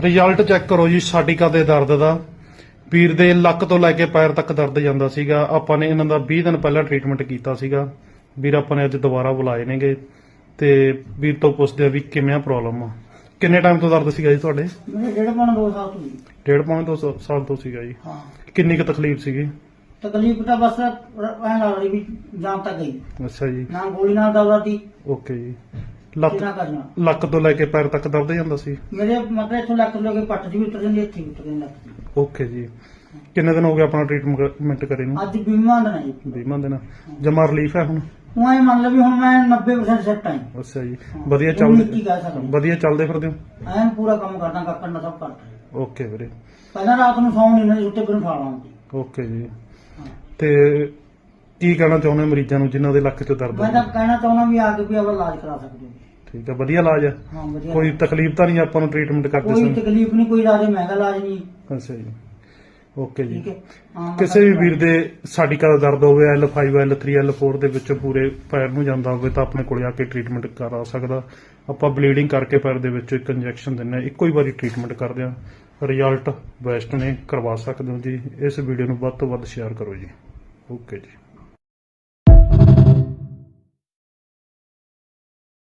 Result check ਕਰੋ ਜੀ ਸਾਡਿਕਾ ਦੇ ਦਰਦ ਦਾ? ਵੀਰ ਦੇ ਲੱਕ ਤੋਂ ਲੈ ਕੇ ਪੈਰ ਤੱਕ ਦਰਦ ਜਾਂਦਾ ਸੀਗਾ। ਆਪਾਂ ਨੇ ਇਹਨਾਂ ਦਾ 20 ਦਿਨ ਪਹਿਲਾਂ ਟ੍ਰੀਟਮੈਂਟ ਕੀਤਾ ਸੀਗਾ। ਵੀਰ ਆਪਾਂ ਨੇ ਅੱਜ ਦੁਬਾਰਾ ਬੁਲਾਏ ਨੇਗੇ। ਤੇ ਵੀਰ ਤੋਂ ਪੁੱਛਦੇ ਆ ਵੀ ਕਿਵੇਂ ਆ ਪ੍ਰੋਬਲਮ ਆ ਕਿੰਨੇ ਟਾਈਮ ਤੋਂ ਦਰਦ ਸੀਗਾ ਜੀ ਤੁਹਾਡੇ? ਮੇਰੇ ਡੇਢ ਪੌਣ ਦੋ ਸਾਲ ਤੋਂ ਜੀ। ਡੇਢ ਪੌਣੇ ਦੋ ਸਾ- ਸਾਲ ਤੋਂ ਸੀਗਾ ਜੀ। ਹਾਂ। ਕਿੰਨੀ ਕੁ ਤਕਲੀਫ ਸੀਗੀ? ਤਕਲੀਫ ਤਾਂ ਬਸ ਐਂ ਲੱਗ ਰਹੀ ਵੀ ਜਾਨ ਤੱਕ ਗਈ। ਅੱਛਾ ਜੀ। ਨਾ ਗੋਲੀ ਨਾਲ ਦੌੜਾ ਦੀ। ਓਕੇ ਜੀ। ਲੱਕ ਕਿਹਨਾਂ ਕਰਨਾ? ਲੱਕ ਤੋਂ ਲੈ ਕੇ ਪੈਰ ਤੱਕ ਦਰਦ ਜਾਂਦਾ ਸੀ। ਮੇਰੇ ਮਤਲਬ ਇੱਥੋਂ ਲੱਕ ਤੋਂ ਲੈ ਕੇ ਪੱਟ ਦੀ ਵੀ ਉਤਰ ਜਾਂਦੀ ਇੱਥੇ ਵੀ ਉਤਰ ਜਾਂਦੀ ਲੱਕ ਦੀ। ਓਕੇ ਜੀ। ਕਿੰਨੇ ਦਿਨ ਹੋ ਗਏ ਆਪਣਾ ਟ੍ਰੀਟਮੈਂਟ ਕਰੇ ਨੂੰ? ਅੱਜ ਬੀਮਾ ਦਾ ਨਹੀਂ 20 ਦਿਨ। ਜਮਾ ਰਿਲੀਫ ਹੈ ਹੁਣ? ਉਹ ਐਂ ਮੰਨ ਲਓ ਵੀ ਹੁਣ ਮੈਂ 90% ਸੈੱਟ ਆਂ ਅੱਛਾ ਜੀ। ਵਧੀਆ ਕੀ ਚੱਲਦੇ ਕਹਿ ਸਕਦੇ। ਵਧੀਆ ਚੱਲਦੇ ਫਿਰਦੇ ਹੋ? ਐਨ ਪੂਰਾ ਕੰਮ ਕਰਦਾ ਕੱਕੜ ਨਾ ਸਭ ਕਰਦਾ। ਓਕੇ ਵੀਰੇ। ਪਹਿਲਾਂ ਰਾਤ ਨੂੰ ਸੌਣ ਨਹੀਂ ਨਾ ਉੱਤੇ ਬਿਨ ਫਾਲਾ ਹੁੰਦੀ ਓਕੇ ਜੀ। ਤੇ ਕੀ ਕਹਿਣਾ ਚਾਹੁੰਦੇ ਹੋ ਮਰੀਜ਼ਾਂ ਨੂੰ ਜਿਨ੍ਹਾਂ ਦੇ ਲੱਕ 'ਚ ਦਰਦ ਮੈਂ ਤਾਂ ਹੈ ਕਹਿਣਾ ਚਾਹੁੰਦਾ ਵੀ ਆ ਕੇ ਵੀ ਆਪਣਾ ਇਲਾਜ ਕਰਾ ਸਕਦੇ ਹੋ। ਠੀਕ ਹੈ ਵਧੀਆ ਇਲਾਜ ਹੈ ਹਾਂ ਵਧੀਆ। ਕੋਈ ਤਕਲੀਫ ਤਾਂ ਨਹੀਂ ਆਪਾਂ ਨੂੰ ਟ੍ਰੀਟਮੈਂਟ ਕਰਦੇ ਕੋਈ ਤਕਲੀਫ ਨਹੀਂ ਕੋਈ ਜ਼ਿਆਦਾ ਮਹਿੰਗਾ ਇਲਾਜ ਨਹੀਂ। ਅੱਛਾ ਜੀ। ਓਕੇ ਜੀ। ਠੀਕ ਹੈ। ਹਾਂ, ਕਿਸੇ ਵੀ ਵੀਰ ਦੇ ਸਾਡੀਕਾ ਦਾ ਦਰਦ ਹੋਵੇ L5 L3 L4 ਦੇ ਵਿੱਚ ਪੂਰੇ ਪੈਰ ਨੂੰ ਜਾਂਦਾ ਹੋਵੇ ਤਾਂ ਆਪਣੇ ਕੋਲੇ ਆ ਕੇ ਟ੍ਰੀਟਮੈਂਟ ਕਰਾ ਸਕਦਾ। ਆਪਾਂ ਬਲੀਡਿੰਗ ਕਰਕੇ ਪੈਰ ਦੇ ਵਿੱਚ ਇੱਕ ਇੰਜੈਕਸ਼ਨ ਦਿੰਨੇ ਹਾਂ ਇੱਕੋ ਹੀ ਵਾਰੀ ਟ੍ਰੀਟਮੈਂਟ ਕਰਦੇ ਹਾਂ। ਰਿਜ਼ਲਟ ਬੈਸਟ ਨੇ ਕਰਵਾ ਸਕਦੇ ਹੋ ਜੀ। ਇਸ ਵੀਡੀਓ ਨੂੰ ਵੱਧ ਤੋਂ ਵੱਧ ਸ਼ੇਅਰ ਕਰੋ ਜੀ। ਓਕੇ ਜੀ।